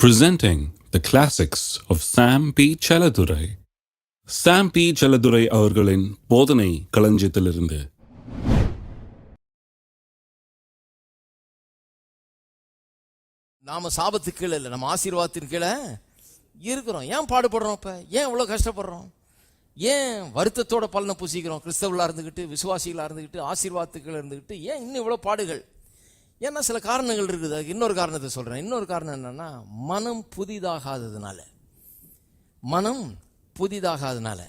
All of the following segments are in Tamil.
presenting the classics of Sam P. Chaladurai. Sam P. Chaladurai அவர்களின் போதனை களஞ்சியத்திலிருந்து நாம சாபத்துக்கு கீழே இல்லை நம்ம ஆசீர்வாதத்தின் கீழே இருக்கிறோம் ஏன் பாடுபடுறோம் இப்போ ஏன் இவ்வளோ கஷ்டப்படுறோம் ஏன் வருத்தத்தோட பலனை பூசிக்கிறோம் கிறிஸ்தவர்களா இருந்துக்கிட்டு விசுவாசிகளாக இருந்துக்கிட்டு ஆசீர்வாதத்துக்கள் இருந்துக்கிட்டு ஏன் இன்னும் இவ்வளோ பாடுகள் ஏன்னா சில காரணங்கள் இருக்குது. அதுக்கு இன்னொரு காரணத்தை சொல்கிறேன் இன்னொரு காரணம் என்னென்னா மனம் புதிதாகாததுனால. மனம் புதிதாகாதனால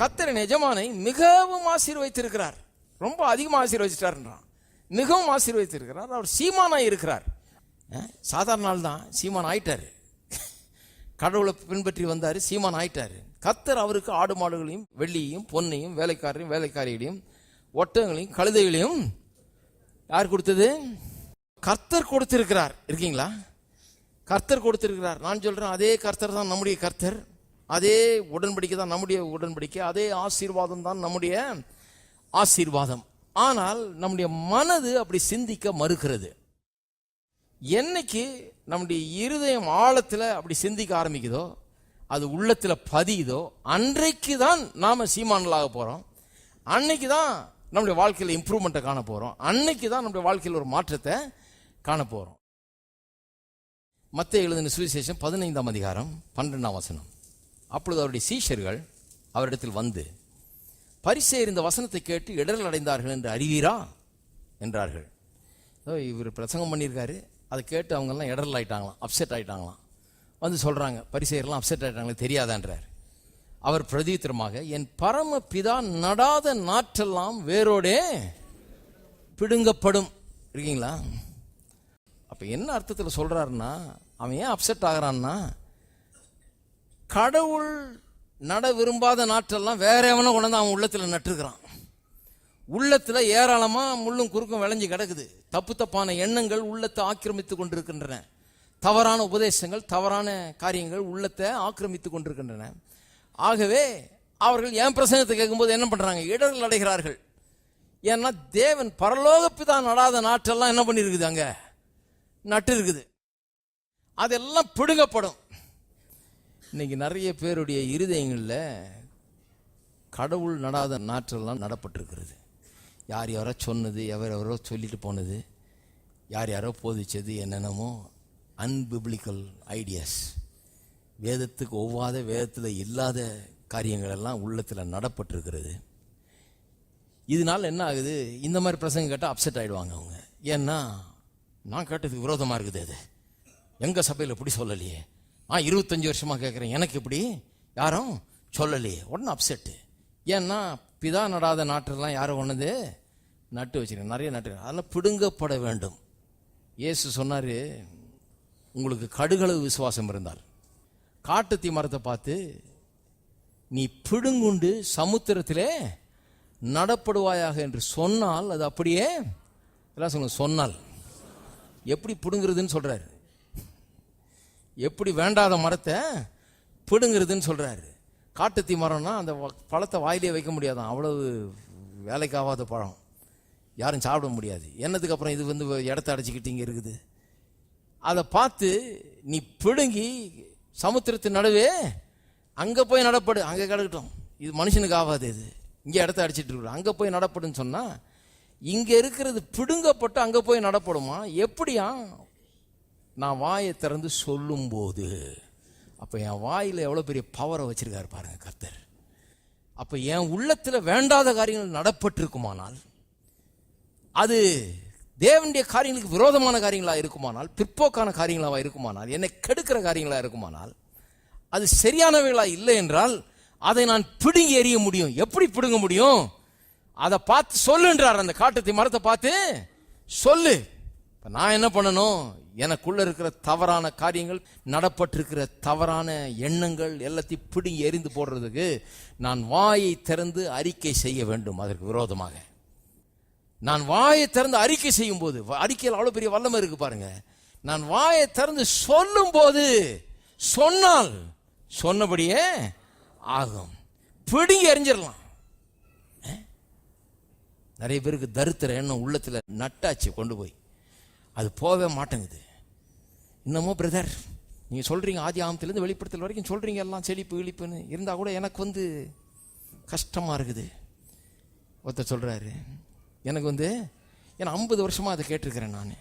கத்தரின் எஜமானை மிகவும் ஆசீர்வைத்திருக்கிறார் ரொம்ப அதிகமாக ஆசீர்வதிச்சிட்டாருன்றான். மிகவும் ஆசீர்வதித்திருக்கிறார். அவர் சீமானாக இருக்கிறார். சாதாரண நாள் தான். சீமான் ஆயிட்டார். கடவுளை பின்பற்றி வந்தார். சீமான் ஆயிட்டார். கத்தர் அவருக்கு ஆடு மாடுகளையும் வெள்ளியையும் பொன்னையும் வேலைக்காரரையும் வேலைக்காரிகளையும் ஒட்டகங்களையும் கழுதைகளையும் யார் கொடுத்தது? கர்த்தர் கொடுத்திருக்கிறார். இருக்கீங்களா? கர்த்தர் கொடுத்திருக்கிறார். நான் சொல்றேன் அதே கர்த்தர் தான் நம்முடைய கர்த்தர். அதே உடன்படிக்கை தான் நம்முடைய உடன்படிக்கை. அதே ஆசீர்வாதம் தான் நம்முடைய ஆசீர்வாதம். ஆனால் நம்முடைய மனது அப்படி சிந்திக்க மறுக்கிறது. என்னைக்கு நம்முடைய இருதயம் ஆழத்தில் அப்படி சிந்திக்க ஆரம்பிக்குதோ அது உள்ளத்தில் பதியுதோ அன்றைக்கு தான் நாம் சீமானலாக போகிறோம் அன்னைக்கு தான் நம்முடைய வாழ்க்கையில் இம்ப்ரூவ்மெண்ட்டை காண போகிறோம் அன்னைக்கு தான் நம்முடைய வாழ்க்கையில் ஒரு மாற்றத்தை காண போகிறோம் மத்திய எழுதின சுவிசேஷம் பதினைந்தாம் அதிகாரம் பன்னெண்டாம் வசனம். அப்பொழுது அவருடைய சீஷர்கள் அவரிடத்தில் வந்து பரிசேர் இந்த வசனத்தை கேட்டு இடரல் அடைந்தார்கள் என்று அறிவீரா? என்றார்கள். ஓ, இவர் பிரசங்கம் பண்ணியிருக்காரு. அதை கேட்டு அவங்கெல்லாம் இடரல் ஆயிட்டாங்களாம் அப்செட் ஆயிட்டாங்களாம். வந்து சொல்கிறாங்க பரிசேயர்லாம் அப்செட் ஆயிட்டாங்களே தெரியாதான்றார். அவர் பிரதித்திரமாக என் பரம பிதா நடாத நாற்றெல்லாம் வேரோடே பிடுங்கப்படும். இருக்கீங்களா? அப்ப என்ன அர்த்தத்தில் சொல்றாருன்னா அவன் ஏன் அப்செட் ஆகிறான்னா கடவுள் நட விரும்பாத நாற்றெல்லாம் வேற எவனோ கொண்டு அவன் உள்ளத்தில் நட்டுருக்கிறான். உள்ளத்தில் ஏராளமாக முள்ளும் குறுக்கும் விளைஞ்சு கிடக்குது. தப்பு தப்பான எண்ணங்கள் உள்ளத்தை ஆக்கிரமித்து கொண்டிருக்கின்றன. தவறான உபதேசங்கள் தவறான காரியங்கள் உள்ளத்தை ஆக்கிரமித்து கொண்டிருக்கின்றன. ஆகவே அவர்கள் என் பிரசங்கத்தை கேட்கும்போது என்ன பண்ணுறாங்க இடர்கள் அடைகிறார்கள். ஏன்னா தேவன் பரலோகப்பிதான் நடாத நாற்றெல்லாம் என்ன பண்ணிருக்குது அங்கே? நட்டு இருக்குது அதெல்லாம் பிடுங்கப்படும். இன்னைக்கு நிறைய பேருடைய இருதயங்களில் கடவுள் நடாத நாற்றெல்லாம் நடப்பட்டிருக்கிறது. யார் யாரோ சொன்னது எவர் எவரோ சொல்லிட்டு போனது யார் யாரோ போதிச்சது என்னென்னமோ அன்பிப்ளிக்கல் ஐடியாஸ் வேதத்துக்கு ஒவ்வாத வேதத்தில் இல்லாத காரியங்கள் எல்லாம் உள்ளத்தில் நடப்பட்டிருக்கிறது. இதனால என்ன ஆகுது? இந்த மாதிரி பிரசங்க கேட்டால் அப்செட் ஆயிடுவாங்க அவங்க. ஏன்னா நான் கேட்டதுக்கு விரோதமாக இருக்குது அது. எங்கள் சபையில் இப்படி சொல்லலையே. நான் இருபத்தஞ்சி வருஷமாக கேட்குறேன் எனக்கு இப்படி? யாரும் சொல்லலையே. உடனே அப்செட்டு ஏன்னா பிதா நடாத நாட்டெல்லாம் யாரும் ஒன்றுது நட்டு வச்சிருக்கேன் நிறைய நட்டு அதெல்லாம் பிடுங்கப்பட வேண்டும். இயேசு சொன்னார் உங்களுக்கு கடுகளவு விசுவாசம் இருந்தால். காட்டுத்தி மரத்தை பார்த்து நீ பிடுங்குண்டு சமுத்திரத்திலே நடப்படுவாயாக என்று சொன்னால் அது அப்படியே எல்லாம் சொல்லுங்க சொன்னால். எப்படி பிடுங்குறதுன்னு சொல்றாரு. எப்படி வேண்டாத மரத்தை பிடுங்குறதுன்னு சொல்றாரு. காட்டுத்தி மரம்னா அந்த வ- பழத்தை வாயிலே வைக்க முடியாதான். அவ்வளவு வேலைக்காகாத பழம். யாரும் சாப்பிட முடியாது. என்னதுக்கு அப்புறம் இது வந்து இடத்த அடைச்சிக்கிட்டு இங்கே இருக்குது? அதை பார்த்து நீ பிடுங்கி சமுத்திரத்தின் நடுவே அங்கே போய் நடப்படு அங்கே கிடக்கட்டும். இது மனுஷனுக்கு ஆகாது இது. இங்கே இடத்த அடிச்சிட்டு இருக்கிறோம் அங்கே போய் நடப்படுன்னு சொன்னால் இங்கே இருக்கிறது பிடுங்கப்பட்டு அங்கே போய் நடப்படுமா? எப்படியா? நான் வாயை திறந்து சொல்லும்போது. அப்போ என் வாயில் எவ்வளோ பெரிய பவரை வச்சுருக்காரு பாருங்கள் கர்த்தர். அப்போ என் உள்ளத்தில் வேண்டாத காரியங்கள் நடப்பட்டிருக்குமானால் அது தேவனுடைய காரியங்களுக்கு விரோதமான காரியங்களாக இருக்குமானால் பிற்போக்கான காரியங்களாக இருக்குமானால் என்னை கெடுக்கிற காரியங்களாக இருக்குமானால் அது சரியானவைகளாக இல்லை என்றால் அதை நான் பிடுங்கி எறிய முடியும். எப்படி பிடுங்க முடியும்? அதை பார்த்து சொல்லுன்றார் அந்த காட்டத்தை மரத்தை பார்த்து சொல்லு. இப்போ நான் என்ன பண்ணணும்? எனக்குள்ள இருக்கிற தவறான காரியங்கள் நடப்பட்டிருக்கிற தவறான எண்ணங்கள் எல்லாத்தையும் பிடுங்கி எறிந்து போடுறதுக்கு நான் வாயை திறந்து அறிக்கை செய்ய வேண்டும். அதற்கு விரோதமாக. நான் வாயை திறந்து அறிக்கை செய்யும் போது அறிக்கையில் அவ்வளோ பெரிய வல்லமை இருக்கு பாருங்க. நான் வாயை திறந்து சொல்லும் போது சொன்னால் சொன்னபடியே ஆகும். பிடுங்கி எறிஞ்சிடலாம். நிறைய பேருக்கு தருத்திர எண்ணம் உள்ளத்தில் நட்டாச்சு கொண்டு போய். அது போகவே மாட்டேங்குது. இன்னமும் பிரதர் நீங்கள் சொல்கிறீங்க ஆதி ஆமத்திலேருந்து வெளிப்படுத்தல் வரைக்கும் சொல்கிறீங்க எல்லாம் செழிப்பு இழிப்புன்னு. இருந்தால் கூட எனக்கு வந்து கஷ்டமாக இருக்குது. ஒருத்தர் சொல்கிறாரு எனக்கு வந்து ஏன்னா ஐம்பது வருஷமாக அதை கேட்டிருக்கிறேன் நான்.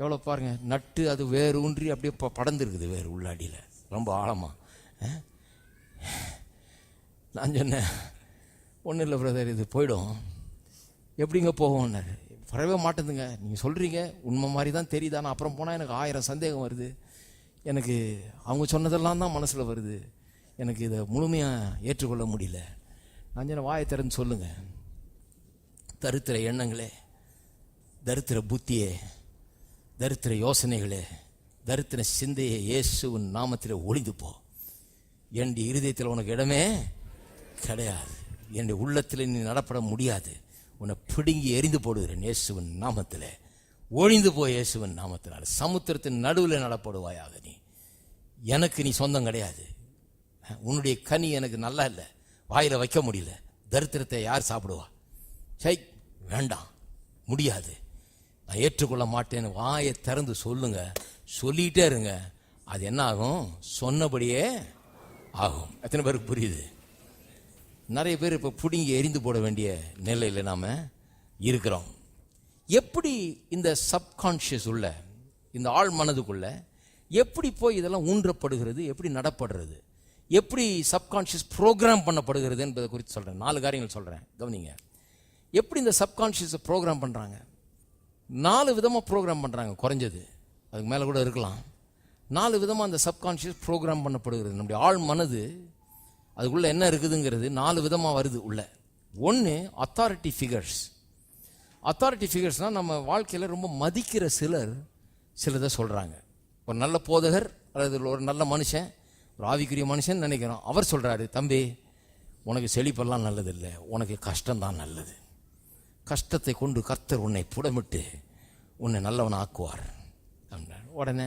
எவ்வளோ பாருங்க நட்டு அது வேறு ஊன்றி அப்படியே படந்துருக்குது வேறு உள்ளாடியில். ரொம்ப ஆழமாக நான் சொன்னேன் ஒன்றும் இல்லை பிரதர் இது போயிடும். எப்படிங்க போகும்னாரு வரவே மாட்டேதுங்க. நீங்கள் சொல்கிறீங்க உண்மை மாதிரி தான் தெரியுது? ஆனால் அப்புறம் போனால் எனக்கு ஆயிரம் சந்தேகம் வருது. எனக்கு அவங்க சொன்னதெல்லாம் தான் மனசில் வருது. எனக்கு இதை முழுமையாக ஏற்றுக்கொள்ள முடியல. நான் சொன்ன வாயை திறந்து சொல்லுங்கள் தரித்திர எண்ணங்களே தரித்திர புத்தியே தரித்திர யோசனைகளே தரித்திர சிந்தையே இயேசுவின் நாமத்தில் ஒளிந்து போ என் இருதயத்தில் உனக்கு இடமே கிடையாது. என்னுடைய உள்ளத்தில் நீ நடப்பட முடியாது. உன்னை பிடுங்கி எரிந்து போடுகிறேன் இயேசுவின் நாமத்தில். ஒழிந்து போய் இயேசுவின் நாமத்தினால். சமுத்திரத்தின் நடுவில் நடப்படுவாயாக நீ. எனக்கு நீ சொந்தம் கிடையாது. உன்னுடைய கனி எனக்கு நல்லா இல்லை. வாயில் வைக்க முடியல. தரித்திரத்தை யார் சாப்பிடுவா? சை வேண்டாம். முடியாது. நான் ஏற்றுக்கொள்ள மாட்டேன்னு வாயை திறந்து சொல்லுங்க. சொல்லிகிட்டே இருங்க. அது என்ன ஆகும்? சொன்னபடியே ஆகும். எத்தனை பேருக்கு புரியுது? நிறைய பேர் இப்போ பிடுங்கி எரிந்து போட வேண்டிய நிலையில் நாம் இருக்கிறோம். எப்படி இந்த சப்கான்ஷியஸ் உள்ள இந்த ஆள் மனதுக்குள்ள எப்படி போய் இதெல்லாம் ஊன்றப்படுகிறது? எப்படி நடப்படுறது? எப்படி சப்கான்ஷியஸ் ப்ரோக்ராம் பண்ணப்படுகிறது என்பதை குறித்து சொல்கிறேன் நாலு காரியங்கள் சொல்கிறேன் கவனிங்க. எப்படி இந்த சப்கான்ஷியஸை ப்ரோக்ராம் பண்ணுறாங்க நாலு விதமாக ப்ரோக்ராம் பண்ணுறாங்க குறைஞ்சது. அதுக்கு மேலே கூட இருக்கலாம். நாலு விதமாக அந்த சப்கான்ஷியஸ் ப்ரோக்ராம் பண்ணப்படுகிறது. நம்முடைய ஆழ் மனது அதுக்குள்ளே என்ன இருக்குதுங்கிறது நாலு விதமாக வருது உள்ள. ஒன்று அத்தாரிட்டி ஃபிகர்ஸ் அத்தாரிட்டி ஃபிகர்ஸ்னால் நம்ம வாழ்க்கையில் ரொம்ப மதிக்கிற சிலர் சிலதை சொல்கிறாங்க ஒரு நல்ல போதகர் அல்லது ஒரு நல்ல மனுஷன் ஒரு ஆவிக்குரிய மனுஷன் நினைக்கிறோம். அவர் சொல்கிறாரு தம்பி உனக்கு செழிப்பெல்லாம் நல்லதில்லை. உனக்கு கஷ்டம்தான் நல்லது. கஷ்டத்தை கொண்டு கர்த்தர் உன்னை புடமிட்டு உன்னை நல்லவன் ஆக்குவார் உடனே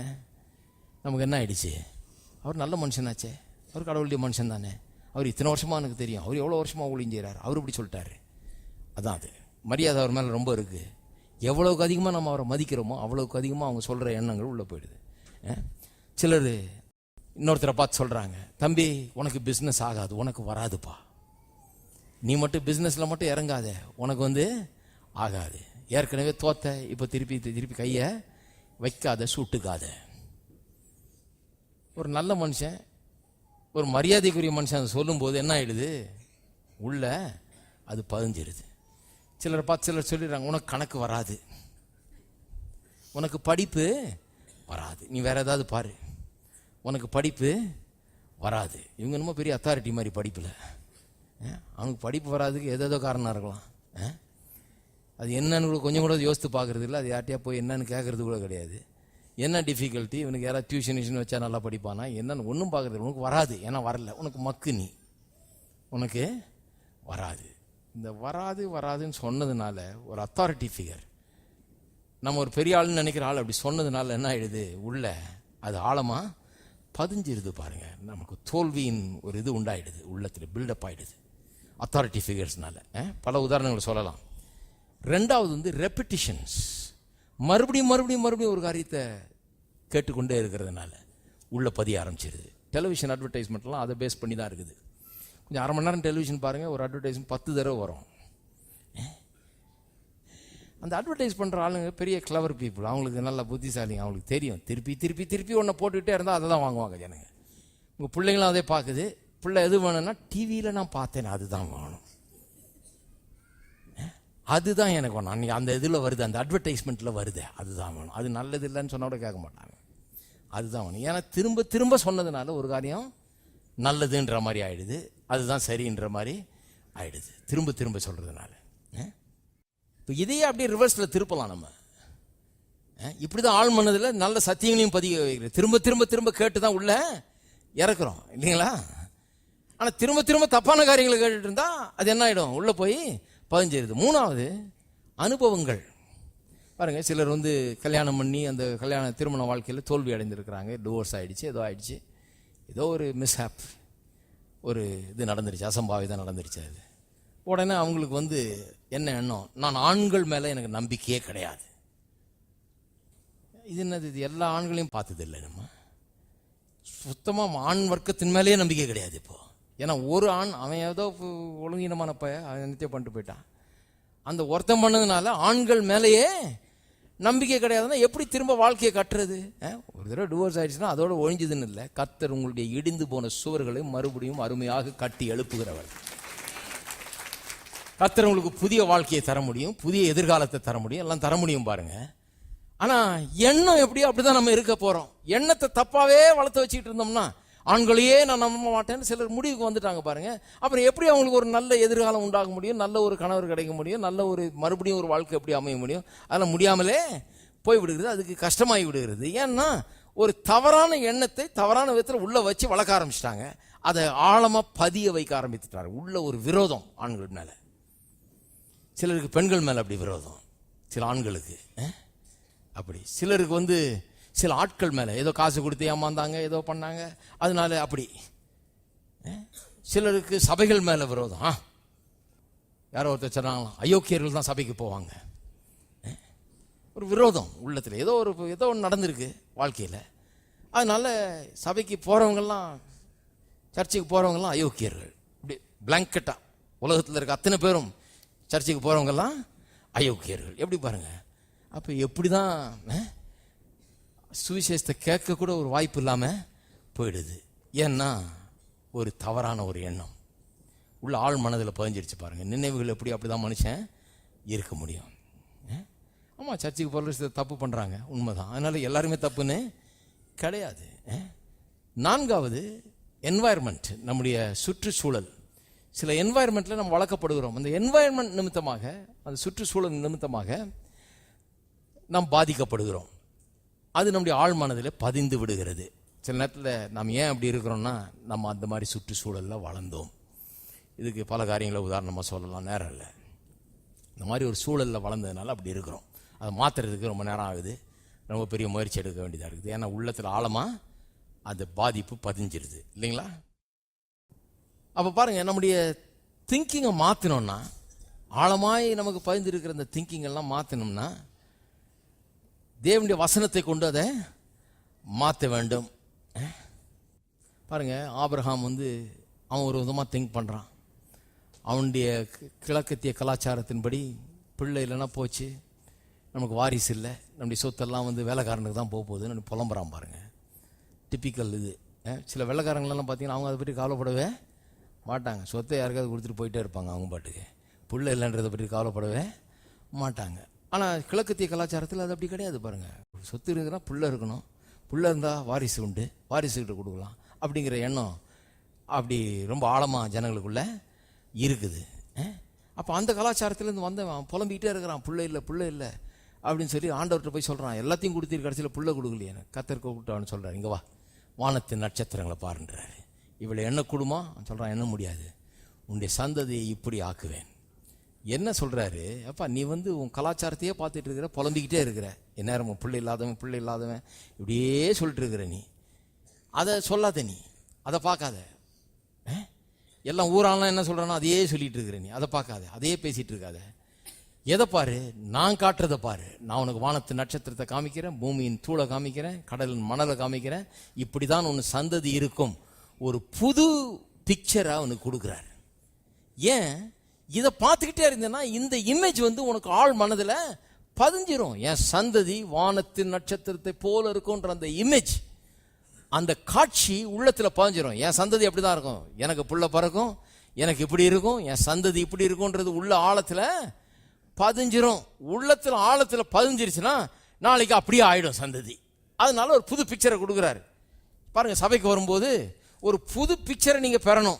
நமக்கு என்ன ஆயிடுச்சு? அவர் நல்ல மனுஷனாச்சே. அவர் கடவுளுடைய மனுஷன் தானே அவர் இத்தனை வருஷமா எனக்கு தெரியும். அவர் எவ்வளோ வருஷமாக ஊழியம் செய்கிறார் அவர் இப்படி சொல்லிட்டாரு. அதான் அது. மரியாதை அவர் மேலே ரொம்ப இருக்குது எவ்வளோக்கு அதிகமாக நம்ம அவரை மதிக்கிறோமோ அவ்வளோக்கு அதிகமாக அவங்க சொல்கிற எண்ணங்கள் உள்ளே போயிடுது. சிலர் இன்னொருத்தரை பார்த்து சொல்கிறாங்க தம்பி உனக்கு பிஸ்னஸ் ஆகாது உனக்கு வராதுப்பா. நீ மட்டும் பிஸ்னஸில் மட்டும் இறங்காத. உனக்கு வந்து ஆகாது. ஏற்கனவே தோத்த இப்போ திருப்பி திருப்பி கையை வைக்காத சுட்டுக்காத. ஒரு நல்ல மனுஷன் ஒரு மரியாதைக்குரிய மனுஷன் அதை சொல்லும்போது என்ன ஆயிடுது? உள்ள அது பதிஞ்சிருது. சிலர் பார்த்து சிலர் சொல்லிடுறாங்க உனக்கு கணக்கு வராது. உனக்கு படிப்பு வராது. நீ வேற ஏதாவது பாரு. உனக்கு படிப்பு வராது. இவங்க என்னமோ பெரிய அத்தாரிட்டி மாதிரி படிப்பில். அவனுக்கு படிப்பு வராதுக்கு ஏதேதோ காரணம் இருக்கலாம். அது என்னன்னு கூட கொஞ்சம் கூட யோசித்து பார்க்கறது இல்லை. அது யார்ட்டையா போய் என்னன்னு கேட்கறது கூட கிடையாது. என்ன டிஃபிகல்ட்டி இவனுக்கு யாராவது டியூஷன் டியூஷன் வச்சா நல்லா படிப்பானா? என்னன்னு ஒன்றும் பார்க்கறது இல்லை. உனக்கு வராது. ஏன்னா வரல. உனக்கு மக்கு நீ. உனக்கு வராது. இந்த வராது வராதுன்னு சொன்னதுனால ஒரு அத்தாரிட்டி ஃபிகர் நம்ம ஒரு பெரிய ஆளுன்னு நினைக்கிற ஆள் அப்படி சொன்னதுனால என்ன ஆயிடுது? உள்ள அது ஆழமாக பதிஞ்சிருது பாருங்க. நமக்கு தோல்வியின் ஒரு இது உண்டாயிடுது. உள்ளத்தில் பில்டப் ஆயிடுது. அத்தாரிட்டி ஃபிகர்ஸ்னால பல உதாரணங்களை சொல்லலாம். ரெண்டாவது வந்து ரெப்பிட்டிஷன்ஸ் மறுபடியும் மறுபடியும் மறுபடியும் ஒரு காரியத்தை கேட்டுக்கொண்டே இருக்கிறதுனால உள்ள பதிய ஆரம்பிச்சிருது. டெலிவிஷன் அட்வர்டைஸ்மெண்ட்லாம் அதை பேஸ் பண்ணி தான் இருக்குது. கொஞ்சம் அரை மணி நேரம் டெலிவிஷன் பாருங்கள் ஒரு அட்வர்டைஸ்மெண்ட் பத்து தடவை வரும். அந்த அட்வர்டைஸ் பண்ணுற ஆளுங்க பெரிய கிளவர் பீப்புள் அவங்களுக்கு நல்ல புத்திசாலிங்க அவங்களுக்கு தெரியும். திருப்பி திருப்பி திருப்பி ஒன்றை போட்டுக்கிட்டே இருந்தால் அதை தான் வாங்குவாங்க ஜனங்க. உங்கள் பிள்ளைங்களும் அதே பார்க்குது. பிள்ளை எது வேணும்னா டிவியில் நான் பார்த்தேன் அதுதான் வேணும். அதுதான் எனக்கு வேணும். அன்னைக்கு அந்த இதில் வருது அந்த அட்வர்டைஸ்மெண்ட்டில் வருது அதுதான் வேணும். அது நல்லது இல்லைன்னு சொன்னால் கூட கேட்க மாட்டாங்க. அதுதான் வேணும். ஏன்னா திரும்ப திரும்ப சொன்னதுனால ஒரு காரியம் நல்லதுன்ற மாதிரி ஆயிடுது அதுதான் சரின்ற மாதிரி ஆயிடுது. திரும்ப திரும்ப சொல்கிறதுனால இப்போ இதையே அப்படியே ரிவர்ஸில் திருப்பலாம் நம்ம. இப்படி தான் ஆள் மனதில் நல்ல சத்தியங்களையும் பதிய வைக்கிறேன் திரும்ப திரும்ப திரும்ப கேட்டு தான் உள்ள இறக்குறோம். இல்லைங்களா? ஆனால் திரும்ப திரும்ப தப்பான காரியங்களை கேட்டுட்டு இருந்தா அது என்ன ஆகிடும் உள்ளே போய் பதிஞ்சிருது. மூணாவது அனுபவங்கள். பாருங்கள் சிலர் வந்து கல்யாணம் பண்ணி அந்த கல்யாண திருமண வாழ்க்கையில் தோல்வி அடைந்திருக்கிறாங்க. டிவோர்ஸ் ஆகிடுச்சு ஏதோ ஆகிடுச்சு ஏதோ ஒரு மிஸ்ஹாப் ஒரு இது நடந்துருச்சு. அசம்பாவிதம் நடந்துருச்சு அது. உடனே அவங்களுக்கு வந்து என்ன எண்ணம்? நான் ஆண்கள் மேலே எனக்கு நம்பிக்கையே கிடையாது. இது என்னது? இது எல்லா ஆண்களையும் பார்த்தது இல்லை நம்ம. சுத்தமாக ஆண் வர்க்கத்தின் மேலேயே நம்பிக்கை கிடையாது இப்போ. ஏன்னா ஒரு ஆண் அவன் ஏதோ ஒழுங்கீனமான பைய அவன் நித்தியம் பண்ணிட்டு போயிட்டான். அந்த ஒருத்தன் பண்ணதுனால ஆண்கள் மேலேயே நம்பிக்கை கிடையாதுன்னா எப்படி திரும்ப வாழ்க்கையை கட்டுறது? ஒரு தடவை டிவோர்ஸ் ஆயிடுச்சுன்னா அதோட ஒழிஞ்சதுன்னு இல்லை. கத்தர் உங்களுடைய இடிந்து போன சுவர்களை மறுபடியும் அருமையாக கட்டி எழுப்புகிறவர். கத்தர் உங்களுக்கு புதிய வாழ்க்கையை தர முடியும் புதிய எதிர்காலத்தை தர முடியும் எல்லாம் தர முடியும் பாருங்க. ஆனால் எண்ணம் எப்படியோ அப்படிதான் நம்ம இருக்க போறோம். எண்ணத்தை தப்பாவே வளர்த்து வச்சுக்கிட்டு இருந்தோம்னா ஆண்களையே நான் நம்ப மாட்டேன்னு சிலர் முடிவுக்கு வந்துட்டாங்க பாருங்க. அப்புறம் எப்படி அவங்களுக்கு ஒரு நல்ல எதிர்காலம் உண்டாக முடியும்? நல்ல ஒரு கணவர் கிடைக்க முடியும்? நல்ல ஒரு மறுபடியும் ஒரு வாழ்க்கை எப்படி அமைய முடியும்? அதெல்லாம் முடியாமலே போய் விடுகிறது. அதுக்கு கஷ்டமாகி விடுகிறது. ஏன்னா ஒரு தவறான எண்ணத்தை தவறான விதத்தில் உள்ளே வச்சு வளர்க்க ஆரம்பிச்சிட்டாங்க. அதை ஆழமாக பதிய வைக்க ஆரம்பித்துட்டார். உள்ள ஒரு விரோதம் ஆண்கள் மேலே. சிலருக்கு பெண்கள் மேலே அப்படி விரோதம். சில ஆண்களுக்கு அப்படி. சிலருக்கு வந்து சில ஆட்கள் மேலே. ஏதோ காசு கொடுத்து ஏமாந்தாங்க ஏதோ பண்ணாங்க. அதனால அப்படி. சிலருக்கு சபைகள் மேலே விரோதம். ஆ. யாரோ ஒருத்தர் சொன்னாங்களாம் அயோக்கியர்கள் தான் சபைக்கு போவாங்க. ஒரு விரோதம் உள்ளத்தில். ஏதோ ஒரு ஏதோ ஒன்று நடந்திருக்கு வாழ்க்கையில். அதனால சபைக்கு போகிறவங்கெல்லாம் சர்ச்சுக்கு போகிறவங்கெல்லாம் அயோக்கியர்கள். இப்படி பிளாங்கெட்டாக உலகத்தில் இருக்க அத்தனை பேரும் சர்ச்சுக்கு போகிறவங்கெல்லாம் அயோக்கியர்கள். எப்படி பாருங்கள் அப்போ எப்படி தான் சுவிசேஷத்தை கேட்க கூட ஒரு வாய்ப்பு இல்லாமல் போயிடுது. ஏன்னா ஒரு தவறான ஒரு எண்ணம். உள்ள ஆள் மனதில் பதிஞ்சிருச்சு பாருங்கள் நினைவுகள் எப்படி அப்படிதான் மனுஷன் இருக்க முடியும். ஆமாம் சர்ச்சுக்கு போகிற தப்பு பண்றாங்க. உண்மைதான். அதனால் எல்லாருமே தப்புன்னு கிடையாது. நான்காவது என்வாயர்மெண்ட் நம்முடைய சுற்றுச்சூழல். சில என்வாயர்மெண்ட்டில் நம்ம வளர்க்கப்படுகிறோம். அந்த என்வாயர்மெண்ட் நிமித்தமாக அந்த சுற்றுச்சூழல் நிமித்தமாக நாம் பாதிக்கப்படுகிறோம். அது நம்முடைய ஆழ்மானதில் பதிந்து விடுகிறது. சில நேரத்தில் நாம் ஏன் அப்படி இருக்கிறோம்னா நம்ம அந்த மாதிரி சுற்றுச்சூழலில் வளர்ந்தோம். இதுக்கு பல காரியங்களை உதாரணமாக சொல்லலாம் நேரம் இல்லை. இந்த மாதிரி ஒரு சூழலில் வளர்ந்ததுனால அப்படி இருக்கிறோம். அதை மாற்றுறதுக்கு ரொம்ப நேரம் ஆகுது. ரொம்ப பெரிய முயற்சி எடுக்க வேண்டியதாக இருக்குது. ஏன்னா உள்ளத்தில் ஆழமாக அந்த பாதிப்பு பதிஞ்சிருது. இல்லைங்களா? அப்போ பாருங்கள் நம்முடைய திங்கிங்கை மாற்றினோம்னா ஆழமாய் நமக்கு பதிஞ்சிருக்கிற அந்த திங்கிங் எல்லாம் மாற்றினோம்னா தேவனுடைய வசனத்தை கொண்டு அதை மாற்ற வேண்டும். பாருங்கள் ஆபிரஹாம் வந்து அவன் ஒரு விதமாக திங்க் பண்ணுறான் அவனுடைய கி- கிழக்கத்திய கலாச்சாரத்தின்படி பிள்ளை இல்லைன்னா போச்சு. நமக்கு வாரிசு இல்லை. நம்முடைய சொத்தெல்லாம் வந்து வேலைக்காரனுக்கு தான் போக போகுதுன்னு புலம்புறான் பாருங்கள் டிப்பிக்கல் இது. சில வெள்ளக்காரங்களெல்லாம் பார்த்தீங்கன்னா அவங்க அதை பற்றி கவலைப்படவே மாட்டாங்க. சொத்தை யாருக்காவது கொடுத்துட்டு போயிட்டே இருப்பாங்க அவங்க பாட்டுக்கு. புள்ள இல்லைன்றதை பற்றி கவலைப்படவே மாட்டாங்க. ஆனால் கிழக்கத்திய கலாச்சாரத்தில் அது அப்படி கிடையாது பாருங்கள் சொத்து இருக்குன்னா புள்ள இருக்கணும். புள்ள இருந்தால் வாரிசு உண்டு. வாரிசுகிட்ட கொடுக்கலாம். அப்படிங்கிற எண்ணம் அப்படி ரொம்ப ஆழமாக ஜனங்களுக்குள்ள இருக்குது. அப்போ அந்த கலாச்சாரத்திலேருந்து வந்தவன் புலம்பிக்கிட்டே இருக்கிறான். புள்ள இல்லை புள்ள இல்லை அப்படின்னு சொல்லி ஆண்டவர்கிட்ட போய் சொல்கிறான் எல்லாத்தையும் கொடுத்துரு கடைசியில் புள்ள கொடுக்கலையே கத்தர் கூப்பிட்டான்னு சொல்கிறார் இங்கே வா. வானத்தின் நட்சத்திரங்களை பாருன்றாரு. இவளை என்ன குடுமா சொல்கிறான் என்ன முடியாது. உன்னுடைய சந்ததியை இப்படி ஆக்குவேன். என்ன சொல்கிறாரு அப்பா நீ வந்து உன் கலாச்சாரத்தையே பார்த்துட்டு இருக்கிற புலம்பிக்கிட்டே இருக்கிற. எந்நேரம் பிள்ளை இல்லாதவன் பிள்ளை இல்லாதவன். இப்படியே சொல்லிட்டு இருக்கிற நீ. அதை சொல்லாத நீ. அதை பார்க்காத. எல்லாம் ஊராலாம் என்ன சொல்கிறானோ அதையே சொல்லிட்டு இருக்கிற நீ. அதை பார்க்காத. அதையே பேசிகிட்டு இருக்காத. எதை பாரு? நான் காட்டுறதை பாரு. நான் உனக்கு வானத்து நட்சத்திரத்தை காமிக்கிறேன் பூமியின் தூளை காமிக்கிறேன் கடலின் மணலை காமிக்கிறேன். இப்படி தான் ஒன்று சந்ததி இருக்கும். ஒரு புது பிக்சராக அவனுக்கு கொடுக்குறாரு. ஏன்? இதை பார்த்துக்கிட்டே இருந்தேன்னா இந்த இமேஜ் வந்து உனக்கு ஆள் மனதில் பதிஞ்சிரும். என் சந்ததி வானத்தின் நட்சத்திரத்தை போல இருக்கும்ன்ற அந்த இமேஜ் அந்த காட்சி உள்ளத்தில் பதிஞ்சிரும். என் சந்ததி அப்படிதான் இருக்கும்? எனக்கு புள்ள பறக்கும் எனக்கு இப்படி இருக்கும் என் சந்ததி இப்படி இருக்கும்ன்றது உள்ள ஆழத்தில் பதிஞ்சிரும். உள்ளத்தில் ஆழத்தில் பதிஞ்சிருச்சுன்னா நாளைக்கு அப்படியே ஆயிடும் சந்ததி. அதனால ஒரு புது பிக்சரை கொடுக்குறாரு. பாருங்கள் சபைக்கு வரும்போது ஒரு புது பிக்சரை நீங்கள் பெறணும்.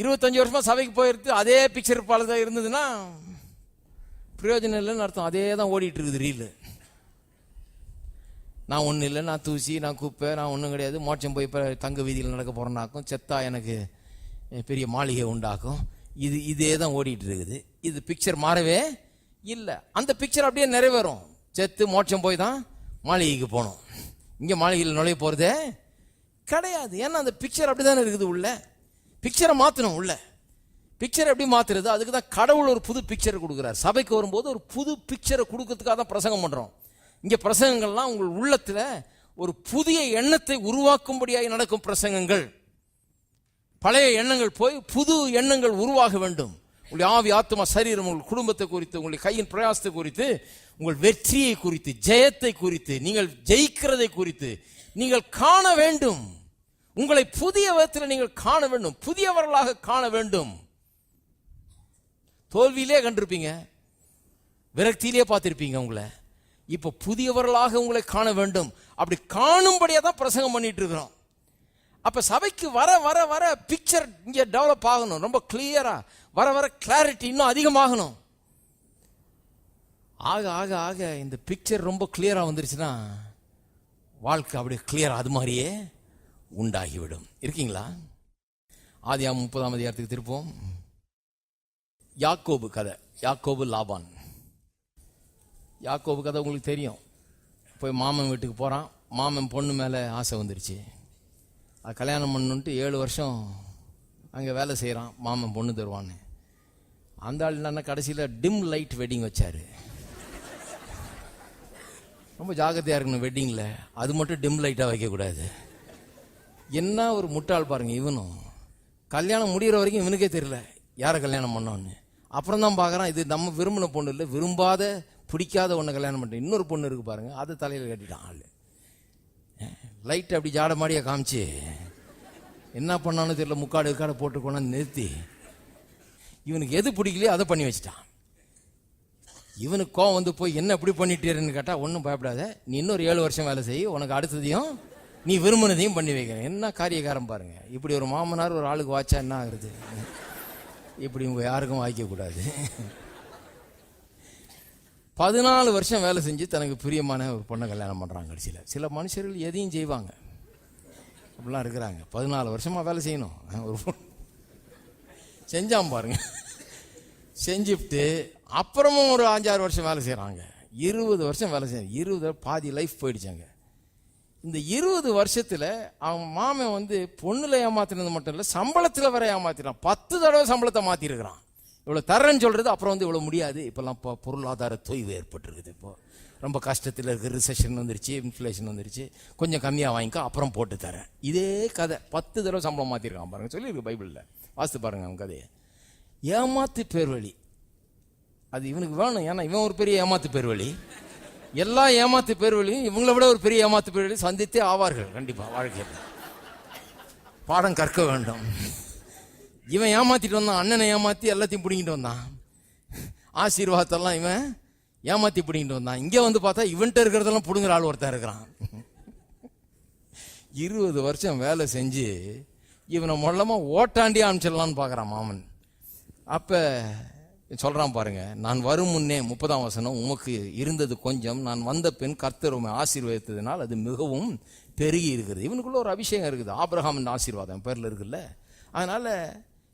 இருபத்தஞ்சு வருஷமா சபைக்கு போயிருந்து அதே பிக்சர் பல இருந்ததுன்னா பிரயோஜனம் இல்லைன்னு அர்த்தம். அதே தான் ஓடிட்டு இருக்குது ரீல் நான் ஒன்றும் இல்லை நான் தூசி நான் குப்பை நான் ஒன்றும் கிடையாது. மோட்சம் போய் இப்போ தங்க வீதியில் நடக்க போகிறேன்னாக்கும் செத்தா எனக்கு பெரிய மாளிகை உண்டாக்கும். இது இதே தான் ஓடிட்டு இருக்குது. இது பிக்சர் மாறவே இல்லை. அந்த பிக்சர் அப்படியே நிறைவேறும். செத்து மோட்சம் போய் தான் மாளிகைக்கு போகணும் இங்கே மாளிகையில் நுழைய போகிறதே கிடையாது. ஏன்னா அந்த பிக்சர் அப்படி தானே இருக்குது உள்ள? பிக்சரை மாற்றணும் உள்ள. பிக்சர் எப்படி மாற்றுறது அதுக்கு தான் கடவுள் ஒரு புது பிக்சர் கொடுக்குறார். சபைக்கு வரும்போது ஒரு புது பிக்சரை கொடுக்கறதுக்காக தான் பிரசங்கம் பண்ணுறோம் இங்கே பிரசங்கங்கள்லாம் உங்கள் உள்ளத்தில் ஒரு புதிய எண்ணத்தை உருவாக்கும்படியாக நடக்கும் பிரசங்கங்கள். பழைய எண்ணங்கள் போய் புது எண்ணங்கள் உருவாக வேண்டும். உங்களுடைய ஆவி ஆத்மா சரீரம் உங்கள் குடும்பத்தை குறித்து உங்களுடைய கையின் பிரயாசத்தை குறித்து உங்கள் வெற்றியை குறித்து ஜெயத்தை குறித்து நீங்கள் ஜெயிக்கிறதை குறித்து நீங்கள் காண வேண்டும். உங்களை புதிய விதத்தில் நீங்கள் காண வேண்டும். புதியவர்களாக காண வேண்டும். தோல்வியிலே கண்டிருப்பீங்க. விரக்தியிலே பார்த்திருப்பீங்க உங்களை. இப்போ புதியவர்களாக உங்களை காண வேண்டும். அப்படி காணும்படியாக தான் பிரசங்கம் பண்ணிட்டு இருக்கிறோம் அப்போ சபைக்கு வர வர வர பிக்சர் இங்கே டெவலப் ஆகணும். ரொம்ப கிளியராக வர வர கிளாரிட்டி இன்னும் அதிகமாகணும். ஆக ஆக ஆக இந்த பிக்சர் ரொம்ப கிளியராக வந்துருச்சுன்னா வாழ்க்கை அப்படியே கிளியராக அது மாதிரியே உண்டாகிவிடும். இருக்கீங்களா? ஆதியாம் முப்பதாம் அதிகாரத்துக்கு திருப்போம் யாக்கோபு கதை யாக்கோபு லாபான். யாக்கோபு கதை உங்களுக்கு தெரியும். போய் மாமன் வீட்டுக்கு போகிறான் மாமன் பொண்ணு மேலே ஆசை வந்துருச்சு. அது கல்யாணம் பண்ணுன்ட்டு ஏழு வருஷம் அங்கே வேலை செய்கிறான் மாமன் பொண்ணு தருவான்னு. அந்த ஆள் என்னன்னா கடைசியில் டிம் லைட் வெட்டிங் வச்சார். ரொம்ப ஜாகிரதையாக இருக்கணும் வெட்டிங்கில் அது மட்டும் டிம் லைட்டாக வைக்கக்கூடாது. என்ன ஒரு முட்டாள் பாருங்க இவனும். கல்யாணம் முடிகிற வரைக்கும் இவனுக்கே தெரியல யாரை கல்யாணம் பண்ணோன்னு. அப்புறம் தான் பார்க்குறான் இது நம்ம விரும்பின பொண்ணு இல்லை விரும்பாத பிடிக்காத ஒன்று கல்யாணம் பண்ணிட்டு. இன்னொரு பொண்ணு இருக்கு பாருங்கள் அதை தலையில் கட்டிட்டான் ஆள். லைட் அப்படி ஜாட மாடியாக காமிச்சு. என்ன பண்ணான்னு தெரியல முக்காடு காடை போட்டு கொண்டாந்து நிறுத்தி. இவனுக்கு எது பிடிக்கலையோ அதை பண்ணி வச்சிட்டான். இவனுக்கு கோவம் வந்து போய் என்ன இப்படி பண்ணிட்டேருன்னு கேட்டால் ஒன்றும் பயப்படாத. நீ இன்னொரு ஏழு வருஷம் வேலை செய் உனக்கு அடுத்ததையும் நீ விரும்பினதையும் பண்ணி வைக்கிறேன். என்ன காரியக்காரன் பாருங்க. இப்படி ஒரு மாமனார் ஒரு ஆளுக்கு வாச்சா என்ன ஆகுறது? இப்படி உங்க யாருக்கும் வாய்க்கக்கூடாது பதினாலு வருஷம் வேலை செஞ்சு தனக்கு பிரியமான ஒரு பொண்ணை கல்யாணம் பண்ணுறாங்க கடைசியில். சில மனுஷர்கள் எதையும் செய்வாங்க. அப்படிலாம் இருக்கிறாங்க. பதினாலு வருஷமா வேலை செய்யணும். ஒரு பொண்ணு செஞ்சான் பாருங்க. செஞ்சுட்டு அப்புறமும் ஒரு அஞ்சாறு வருஷம் வேலை செய்கிறாங்க இருபது வருஷம் வேலை செய்யணும் இருபது பாதி லைஃப் போயிடுச்சாங்க. இந்த இருபது வருஷத்துல அவன் மாமன் வந்து பொண்ணுல ஏமாத்தினது மட்டும் இல்லை சம்பளத்தில் வர ஏமாத்தினான் பத்து தடவை சம்பளத்தை மாத்திருக்கிறான். இவ்வளோ தரேன்னு சொல்றது அப்புறம் வந்து இவ்வளோ முடியாது. இப்போல்லாம் இப்போ பொருளாதார தொய்வு ஏற்பட்டிருக்குது இப்போ. ரொம்ப கஷ்டத்தில் இருக்கு. ரிசெஷன் வந்துருச்சு இன்ஃப்ளேஷன் வந்துருச்சு. கொஞ்சம் கம்மியாக வாங்கிக்கோ அப்புறம் போட்டு தரேன். இதே கதை. பத்து தடவை சம்பளம் மாற்றிருக்கான் பாருங்க. சொல்லியிருக்கு பைபிளில். வாசித்து பாருங்க அவன் கதையை. ஏமாத்து பேர் வழி அது இவனுக்கு வேணும். ஏன்னா இவன் ஒரு பெரிய ஏமாத்து பேர்வழி. எல்லா ஏமாத்து பேர் வழியும் இவங்களை விட ஒரு பெரிய ஏமாத்து பேர் வழி சந்தித்தே ஆவார்கள். கண்டிப்பா வாழ்க்கையில் பாடம் கற்க வேண்டும். இவன் ஏமாத்திட்டு வந்தான் அண்ணனை ஏமாத்தி எல்லாத்தையும் பிடிங்கிட்டு வந்தான். ஆசீர்வாதத்தெல்லாம் இவன் ஏமாத்தி பிடிங்கிட்டு வந்தான். இங்க வந்து பார்த்தா இவன்ட்ட இருக்கிறதெல்லாம் பிடுங்குற ஆள் ஒருத்தன் இருக்கிறான். இருபது வருஷம் வேலை செஞ்சு இவனை மொல்லமா ஓட்டாண்டி அனுப்பிச்சிடலான்னு பார்க்கறான் மாமன். அப்ப சொல்றான் பாருங்க நான் வரும் முன்னே முப்பதாம் வசனம் உமக்கு இருந்தது கொஞ்சம் நான் வந்த பின் கர்த்தர் உம்மை ஆசீர்வதித்ததினால் அது மிகவும் பெருகி இருக்கிறது. இவனுக்குள்ள ஒரு அபிஷேகம் இருக்குது ஆபிரகாம் ஆசீர்வாதம் பேரில் இருக்குல்ல. அதனால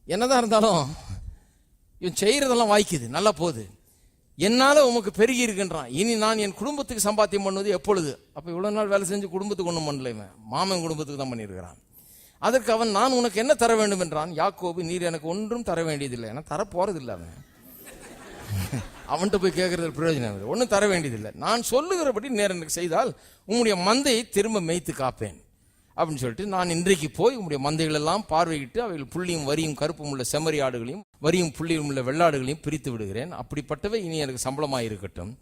என்னதான் இருந்தாலும் இவன் செய்கிறதெல்லாம் வாய்க்குது நல்லா போகுது. என்னால் உமக்கு பெருகி இருக்கின்றான் இனி நான் என் குடும்பத்துக்கு சம்பாத்தியம் பண்ணுவது எப்பொழுது? அப்போ இவ்வளோ நாள் வேலை செஞ்சு குடும்பத்துக்கு ஒன்றும் பண்ணல இவன் மாமன் குடும்பத்துக்கு தான் பண்ணியிருக்கிறான். அதற்கு அவன் நான் உனக்கு என்ன தர வேண்டும்? என்றான். யாக்கோபு நீர் எனக்கு ஒன்றும் தர வேண்டியதில்லை. ஏன்னா தரப்போறதில்லை அவன். அவன்கிட்ட போய் கேட்கறது பிரயோஜனம் இல்லை. ஒன்றும் தர வேண்டியதில்லை. நான் சொல்லுகிறபடி நேரம் எனக்கு செய்தால் உங்களுடைய மந்தையை திரும்ப மேய்த்து காப்பேன். அப்படின்னு சொல்லிட்டு நான் இன்றைக்கு போய் உங்களுடைய மந்தைகளெல்லாம் பார்வையிட்டு அவைகள் புள்ளியும் வரியும் கருப்பும் உள்ள செம்மறி ஆடுகளையும் வரியும் புள்ளியும் உள்ள வெள்ளாடுகளையும் பிரித்து விடுகிறேன். அப்படிப்பட்டவை இனி எனக்கு சம்பளமாக இருக்கட்டும்.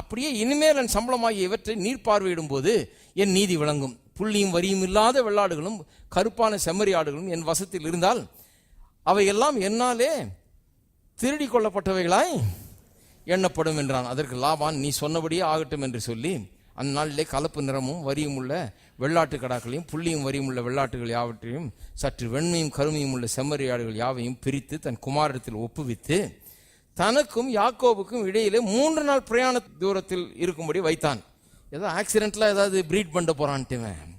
அப்படியே இனிமேல் என் சம்பளமாகிய இவற்றை நீர் பார்வையிடும் போது என் நீதி விளங்கும். புள்ளியும் வரியும் இல்லாத வெள்ளாடுகளும் கருப்பான செம்மறி ஆடுகளும் என் வசத்தில் இருந்தால் அவையெல்லாம் என்னாலே திருடி கொள்ளப்பட்டவைகளாய் எண்ணப்படும் என்றான். அதற்கு லாபான் நீ சொன்னபடியே ஆகட்டும் என்று சொல்லி அந்த நாளிலே கலப்பு நிறமும் வரியும் உள்ள வெள்ளாட்டு கடாக்களையும் புள்ளியும் வரியும் உள்ள வெள்ளாட்டுகள் யாவற்றையும் சற்று வெண்மையும் கருமையும் உள்ள செம்மறி ஆடுகள் யாவையும் பிரித்து தன் குமாரத்தில் ஒப்புவித்து தனக்கும் யாக்கோவுக்கும் இடையிலே மூன்று நாள் பிரயாண தூரத்தில் இருக்கும்படி வைத்தான். ஏதோ ஆக்சிடென்ட்ல ஏதாவது பிரீட் பண்ண போறான்ட்டுவன்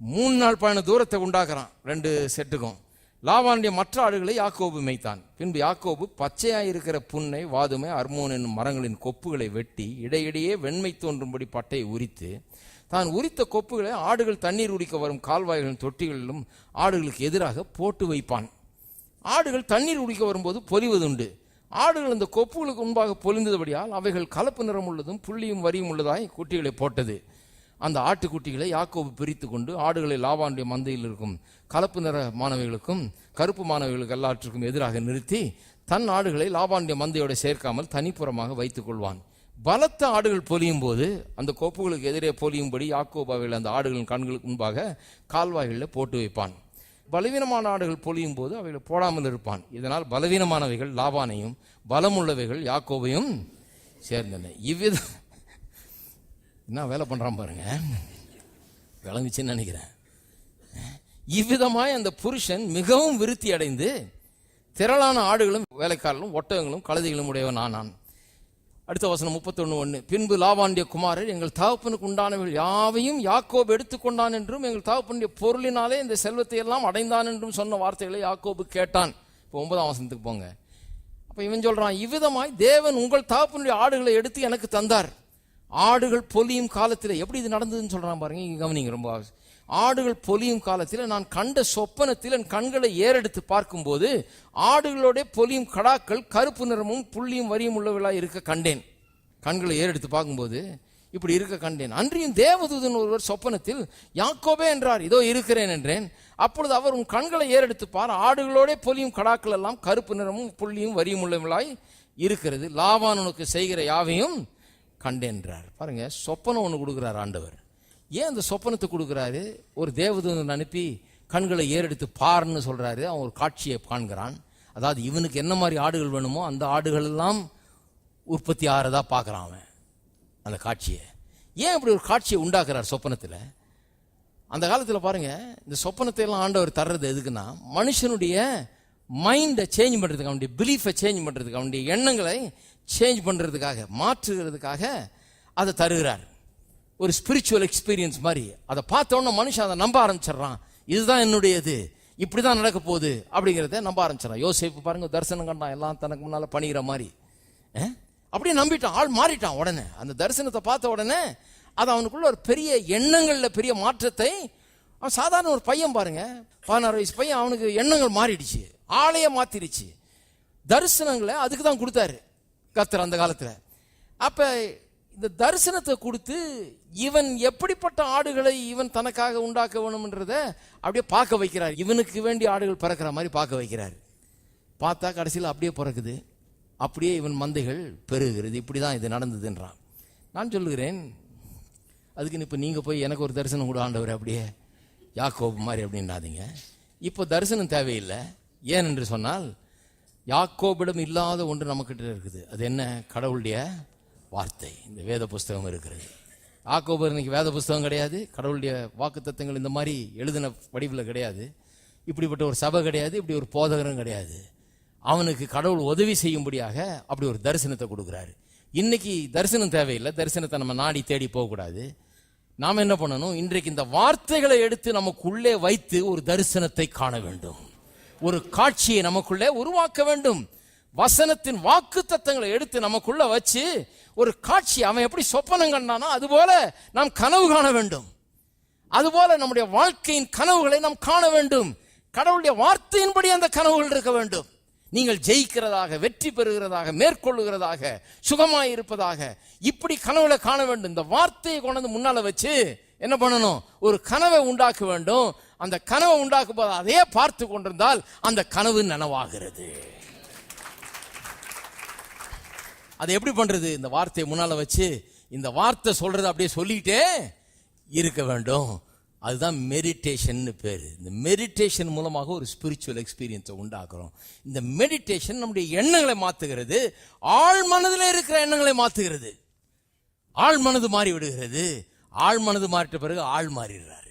மூணு நாள் பயண தூரத்தை உண்டாக்குறான் ரெண்டு செட்டுக்கும். லாவானுடைய மற்ற ஆடுகளை யாக்கோபு மேய்த்தான். பின்பு யாக்கோபு பச்சையாய் இருக்கிற புன்னை வாதுமை அர்மோன் என்னும் மரங்களின் கொப்புகளை வெட்டி இடையிடையே வெண்மை தோன்றும்படி பட்டையை உரித்து தான் உரித்த கொப்புகளை ஆடுகள் தண்ணீர் உடிக்க வரும் கால்வாய்களின் தொட்டிகளிலும் ஆடுகளுக்கு எதிராக போட்டு வைப்பான். ஆடுகள் தண்ணீர் உடிக்க வரும்போது பொலிவதுண்டு ஆடுகள் அந்த கொப்புகளுக்கு முன்பாக பொலிந்தபடியால் அவைகள் கலப்பு நிறம் உள்ளதும் புள்ளியும் வரியும் உள்ளதாய் குட்டிகளை போட்டது. அந்த ஆட்டுக்குட்டிகளை யாக்கோபு பிரித்து கொண்டு ஆடுகளை லாவானுடைய மந்தையில் இருக்கும் கலப்பு நிற மாணவிகளுக்கும் கருப்பு மாணவிகளுக்கு எல்லாற்றுக்கும் எதிராக நிறுத்தி தன் ஆடுகளை லாபானுடைய மந்தையோட சேர்க்காமல் தனிப்புறமாக வைத்துக் கொள்வான். பலத்த ஆடுகள் பொலியும் போது அந்த கோப்புகளுக்கு எதிரே பொலியும்படி யாக்கோபாவில் அந்த ஆடுகளின் கண்களுக்கு முன்பாக கால்வாய்களில் போட்டு வைப்பான். பலவீனமான ஆடுகள் பொலியும் போது அவைகளை போடாமல் இருப்பான். இதனால் பலவீனமானவைகள் லாபானையும் பலமுள்ளவைகள் யாக்கோவையும் சேர்ந்தன. இவ்வித என்ன வேலை பண்ணுறான் பாருங்க. விளங்குச்சுன்னு நினைக்கிறேன். இவ்விதமாய் அந்த புருஷன் மிகவும் விருத்தி அடைந்து திரளான ஆடுகளும் வேலைக்காரர்களும் ஒட்டகங்களும் கழுதைகளும் உடையவன் ஆனான் அடுத்த வசனம் முப்பத்தொன்று ஒன்று பின்பு லாவாண்டிய குமாரர் எங்கள் தகப்பனுக்கு உண்டானவர்கள் யாவையும் யாக்கோபு எடுத்துக்கொண்டான் என்றும் எங்கள் தகப்பனுடைய பொருளினாலே இந்த செல்வத்தை எல்லாம் அடைந்தான் என்றும் சொன்ன வார்த்தைகளை யாக்கோபு கேட்டான். இப்போ ஒன்பதாம் வசனத்துக்கு போங்க. அப்போ இவன் சொல்கிறான் இவ்விதமாய் தேவன் உங்கள் தகப்பனுடைய ஆடுகளை எடுத்து எனக்கு தந்தார். ஆடுகள் பொலியும் காலத்தில் எப்படி இது நடந்ததுன்னு சொல்கிறான் பாருங்க இங்கே கவனிங்க ரொம்ப ஆடுகள் பொலியும் காலத்தில் நான் கண்ட சொப்பனத்தில் என் கண்களை ஏறெடுத்து பார்க்கும்போது ஆடுகளோட பொலியும் கடாக்கள் கருப்பு நிறமும் புள்ளியும் வரியும் உள்ளவர்களாக இருக்க கண்டேன். கண்களை ஏறெடுத்து பார்க்கும்போது இப்படி இருக்க கண்டேன். அன்றியும் தேவதூதன் ஒருவர் சொப்பனத்தில் யாக்கோபே என்றார். இதோ இருக்கிறேன் என்றேன். அப்பொழுது அவர் உன் கண்களை ஏறெடுத்து பார். ஆடுகளோட பொலியும் கடாக்கள் எல்லாம் கருப்பு நிறமும் புள்ளியும் வரியும் உள்ளவர்களாய் இருக்கிறது. லாபான் உனக்கு செய்கிற யாவையும் கண்டேன்றார். பாருங்க சொப்பனம் ஒன்று கொடுக்குறார் ஆண்டவர். ஏன் அந்த சொப்பனத்தை கொடுக்குறாரு? ஒரு தேவதூதன் அனுப்பி கண்களை ஏறெடுத்து பாருன்னு சொல்கிறாரு அவன் ஒரு காட்சியை காண்கிறான். அதாவது இவனுக்கு என்ன மாதிரி ஆடுகள் வேணுமோ அந்த ஆடுகள் எல்லாம் உற்பத்தி ஆகிறதா பார்க்குறான் அவன் அந்த காட்சியை. ஏன் இப்படி ஒரு காட்சியை உண்டாக்குறார் சொப்பனத்தில்? அந்த காலத்தில் பாருங்க இந்த சொப்பனத்தை எல்லாம் ஆண்டவர் தர்றது எதுக்குன்னா மனுஷனுடைய மைண்டை சேஞ்ச் பண்ணுறதுக்கு அவனுடைய பிலீஃபை சேஞ்ச் பண்ணுறதுக்கு அவனுடைய எண்ணங்களை சேஞ்ச் பண்ணுறதுக்காக மாற்றுகிறதுக்காக அதை தருகிறார். ஒரு ஸ்பிரிச்சுவல் எக்ஸ்பீரியன்ஸ் மாதிரி. அதை பார்த்தோன்னே மனுஷன் அதை நம்ப ஆரம்பிச்சிடுறான். இதுதான் என்னுடையது. இப்படி தான் நடக்க போகுது அப்படிங்கிறத நம்ப ஆரம்பிச்சிடறான். யோசிப்பு பாருங்கள் தரிசனம் கண்டான் எல்லாம் தனக்கு முன்னால் பணிகிற மாதிரி. அப்படியே நம்பிட்டான் ஆள் மாறிட்டான் உடனே. அந்த தரிசனத்தை பார்த்த உடனே அது அவனுக்குள்ள ஒரு பெரிய எண்ணங்களில் பெரிய மாற்றத்தை அவன் சாதாரண ஒரு பையன் பாருங்க பதினாறு வயசு பையன் அவனுக்கு எண்ணங்கள் மாறிடுச்சு. ஆளையே மாத்திடுச்சு. தரிசனங்களை அதுக்கு தான் கொடுத்தாரு. கர்த்தர் அந்த காலத்தில். அப்போ இந்த தரிசனத்தை கொடுத்து இவன் எப்படிப்பட்ட ஆடுகளை இவன் தனக்காக உண்டாக்க வேணும்ன்றத அப்படியே பார்க்க வைக்கிறார். இவனுக்கு வேண்டிய ஆடுகள் பிறக்கிற மாதிரி பார்க்க வைக்கிறார். பார்த்தா கடைசியில் அப்படியே பிறக்குது. அப்படியே இவன் மந்தைகள் பெருகிறது இப்படி தான் இது நடந்ததுன்றான். நான் சொல்லுகிறேன் அதுக்குன்னு இப்போ நீங்கள் போய் எனக்கு ஒரு தரிசனம் கூட ஆண்டவர் அப்படியே. யாக்கோபு மாதிரி அப்படின்னாதீங்க. இப்போ தரிசனம் தேவையில்லை. ஏன் என்று சொன்னால் யாக்கோபிடம் இல்லாத ஒன்று நம்மக்கிட்ட இருக்குது. அது என்ன? கடவுளுடைய வார்த்தை. இந்த வேத புஸ்தகம் இருக்கிறது. யாக்கோபு இன்னைக்கு வேத புஸ்தகம் கிடையாது. கடவுளுடைய வாக்குத்தத்தங்கள் இந்த மாதிரி எழுதின வடிவில் கிடையாது. இப்படிப்பட்ட ஒரு சபை கிடையாது. இப்படி ஒரு போதகரும் கிடையாது. அவனுக்கு கடவுள் உதவி செய்யும்படியாக அப்படி ஒரு தரிசனத்தை கொடுக்குறாரு. இன்னைக்கு தரிசனம் தேவையில்லை. தரிசனத்தை நம்ம நாடி தேடி போகக்கூடாது. நாம் என்ன பண்ணணும்? இன்றைக்கு இந்த வார்த்தைகளை எடுத்து நமக்குள்ளே வைத்து ஒரு தரிசனத்தை காண வேண்டும். ஒரு காட்சியை நமக்குள்ளே உருவாக்க வேண்டும். வசனத்தின் வாக்கு தத்தங்களை எடுத்து நமக்குள்ள வச்சு ஒரு காட்சி அவன் எப்படி சொப்பனம் கண்டானோ அதுபோல நாம் கனவு காண வேண்டும். அதுபோல நம்முடைய வாழ்க்கையின் கனவுகளை நாம் காண வேண்டும். கடவுளுடைய வார்த்தையின்படி அந்த கனவுகள் இருக்க வேண்டும். நீங்கள் ஜெயிக்கிறதாக வெற்றி பெறுகிறதாக மேற்கொள்ளுகிறதாக சுகமாய் இருப்பதாக இப்படி கனவுகளை காண வேண்டும். இந்த வார்த்தையை கொண்டு முன்னால வச்சு என்ன பண்ணணும்? ஒரு கனவை உண்டாக்க வேண்டும். அந்த கனவை உண்டாக்கும் போது அதையே பார்த்து கொண்டிருந்தால் அந்த கனவு நனவாகிறது. அதை எப்படி பண்றது? இந்த வார்த்தையை முன்னால வச்சு இந்த வார்த்தை சொல்றது அப்படியே சொல்லிட்டே இருக்க வேண்டும். அதுதான் மெடிடேஷன் பேரு. இந்த மெடிடேஷன் மூலமாக ஒரு ஸ்பிரிச்சுவல் எக்ஸ்பீரியன்ஸை உண்டாக்குறோம். இந்த மெடிடேஷன் நம்முடைய எண்ணங்களை மாத்துகிறது. ஆழ் மனதில் இருக்கிற எண்ணங்களை மாத்துகிறது. ஆழ் மனது மாறி விடுகிறது ஆழ் மனது மாறிட்ட பிறகு ஆள் மாறிடுறார்.